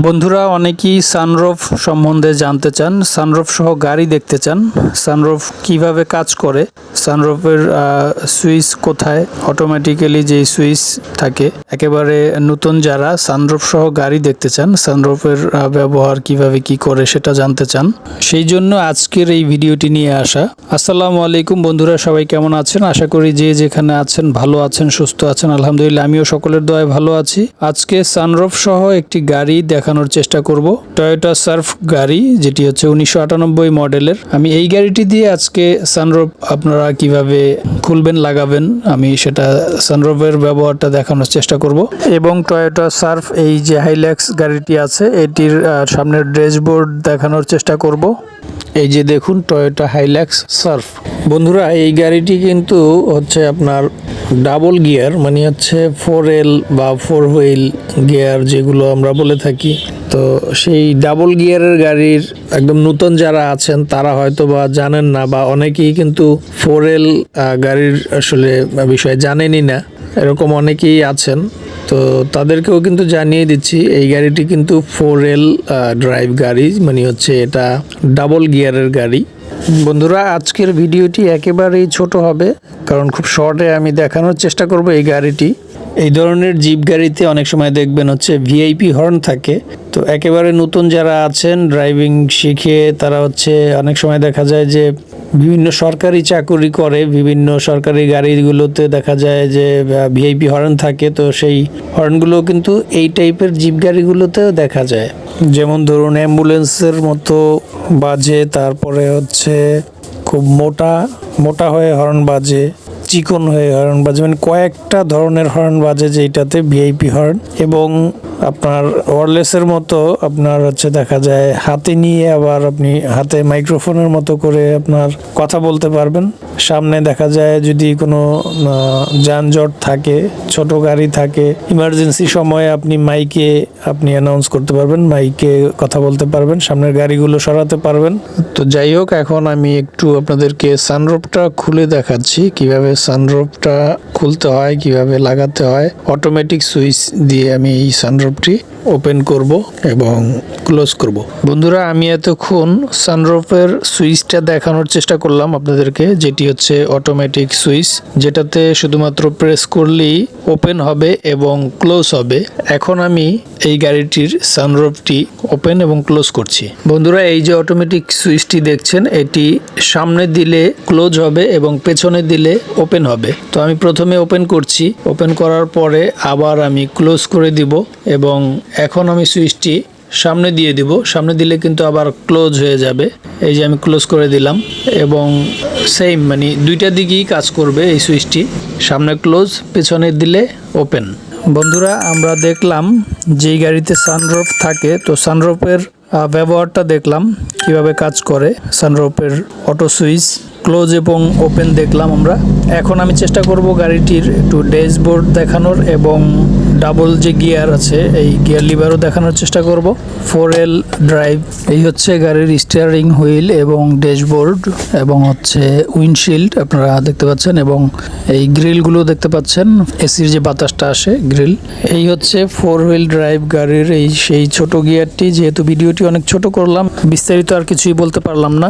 বন্ধুরা, অনেকেই সানরুফ সম্বন্ধে জানতে চান। সানরুফ সহ গাড়ি দেখতে চান। সানরুফ কীভাবে কাজ করে? সানরুফের সুইচ কোথায়? অটোমেটিক্যালি যে সুইচ থাকে, একেবারে নতুন যারা সানরুফ সহ গাড়ি দেখতে চান সানরুফের ব্যবহার কীভাবে কি করে সেটা জানতে চান। সেই জন্য আজকের এই ভিডিওটি নিয়ে আসা। আসসালামু আলাইকুম বন্ধুরা, সবাই কেমন আছেন? আশা করি যে যেখানে আছেন ভালো আছেন, সুস্থ আছেন। আলহামদুলিল্লাহ, আমিও সকলের দয়ায় ভালো আছি। আজকে সানরুফ সহ একটি গাড়ি দেখানোর চেষ্টা করব। টয়োটা সার্ফ গাড়ি, যেটি হচ্ছে উনিশশো আটানব্বই মডেলের। আমি এই গাড়িটি দিয়ে আজকে সানরুফ আপনারা কীভাবে খুলবেন, লাগাবেন, আমি সেটা সানরুফের ব্যবহারটা দেখানোর চেষ্টা করব। এবং টয়োটা সার্ফ এই যে হাইল্যাক্স গাড়িটি আছে, এটির সামনের ড্যাশবোর্ড দেখানোর চেষ্টা করব। এই যে দেখুন টয়োটা হাইল্যাক্স সার্ফ বন্ধুরা, এই গাড়িটি কিন্তু হচ্ছে আপনার ডাবল গিয়ার মানে হচ্ছে ফোর এল বা ফোর হুইল গিয়ার যেগুলো আমরা বলে থাকি। তো সেই ডাবল গিয়ারের গাড়ির একদম নতুন যারা আছেন, তারা হয়তো বা জানেন না বা অনেকেই কিন্তু ফোর এল গাড়ির আসলে বিষয়ে জানেনই না। এরকম অনেকেই আছেন। তো তাদেরকেও কিন্তু জানিয়ে দিচ্ছি, এই গাড়িটি কিন্তু ফোর এল ড্রাইভ গাড়ি মানে হচ্ছে এটা ডাবল গিয়ারের গাড়ি। বন্ধুরা, আজকের ভিডিওটি একেবারেই ছোট হবে, কারণ খুব শর্টে আমি দেখানোর চেষ্টা করব এই গাড়িটি। এই ধরনের জিপ গাড়িতে অনেক সময় দেখবেন হচ্ছে ভিআইপি হর্ন থাকে, তো একেবারে নতুন যারা আছেন ড্রাইভিং শিখে তারা হচ্ছে অনেক সময় দেখা যায় যে বিভিন্ন সরকারি চাকুরি করে, বিভিন্ন সরকারি গাড়িগুলোতে দেখা যায় যে ভিআইপি হর্ন থাকে, তো সেই হর্নগুলো কিন্তু এই টাইপের জিপ গাড়িগুলোতেও দেখা যায়। যেমন ধরুন অ্যাম্বুলেন্সের মতো বাজে, তারপরে হচ্ছে খুব মোটা মোটা হয়ে হর্ন বাজে, চিকন হয়ে হর্ন বাজে মানে কয়েকটা ধরনের হর্ন বাজে যেটাতে ভিআইপি হর্ন এবং আপনার ওয়ারলেসের মতো আপনার হচ্ছে দেখা যায় হাতে নিয়ে আবার আপনি হাতে মাইক্রোফোনের মতো করে আপনার কথা বলতে পারবেন। সামনে দেখা যায় যদি কোনো যানজট থাকে, ছোট গাড়ি থাকে ইমার্জেন্সি সময়ে আপনি মাইকে আপনি অ্যানাউন্স করতে পারবেন মাইকে কথা বলতে পারবেন, সামনের গাড়িগুলো সরাতে পারবেন। তো যাই হোক, এখন আমি একটু আপনাদেরকে সানরুফটা খুলে দেখাচ্ছি, কীভাবে সানরুফটা খুলতে হয় কীভাবে লাগাতে হয় অটোমেটিক সুইচ দিয়ে আমি এই সানরুফটি ওপেন করব এবং ক্লোজ করব। বন্ধুরা, আমি এতক্ষণ সানরুফের সুইচটা দেখানোর চেষ্টা করলাম আপনাদেরকে, যেটি হচ্ছে অটোমেটিক সুইচ, যেটাতে শুধুমাত্র প্রেস করলেই ওপেন হবে এবং ক্লোজ হবে। এখন আমি এই গাড়িটির সানরুফটি ওপেন এবং ক্লোজ করছি। বন্ধুরা, এই যে অটোমেটিক সুইচটি দেখছেন, এটি সামনে দিলে ক্লোজ হবে এবং পেছনে দিলে ওপেন হবে। তো আমি প্রথমে ওপেন করছি। ওপেন করার পরে আবার আমি ক্লোজ করে দিব এবং এখন আমি সুইচটি সামনে দিয়ে দিব। সামনে দিলে কিন্তু আবার ক্লোজ হয়ে যাবে। এই যে আমি ক্লোজ করে দিলাম এবং সেম মানে দুইটা দিকেই কাজ করবে এই সুইচটি। সামনে ক্লোজ পেছনে দিলে ওপেন বন্ধুরা আমরা দেখলাম যেই গাড়িতে সানরুফ থাকে তো সানরুফের আহ, ব্যবহারটা দেখলাম কীভাবে কাজ করে। সানরুফের অটো সুইচ ক্লোজ এবং ওপেন দেখলাম আমরা। এখন আমি চেষ্টা করব গাড়িটির একটু ড্যাশবোর্ড দেখানোর এবং ডাবল যে গিয়ার আছে, এই গিয়ার লিভারও দেখানোর চেষ্টা করব। ফোর এল ড্রাইভ এই হচ্ছে গাড়ির স্টিয়ারিং হুইল এবং ড্যাশবোর্ড এবং হচ্ছে উইন্ডশিল্ড আপনারা দেখতে পাচ্ছেন এবং এই গ্রিলগুলো দেখতে পাচ্ছেন এসির যে বাতাসটা আসে গ্রিল এই হচ্ছে ফোর হুইল ড্রাইভ গাড়ির এই সেই ছোট গিয়ারটি, যেহেতু ভিডিওটি অনেক ছোট করলাম, বিস্তারিত আর কিছুই বলতে পারলাম না।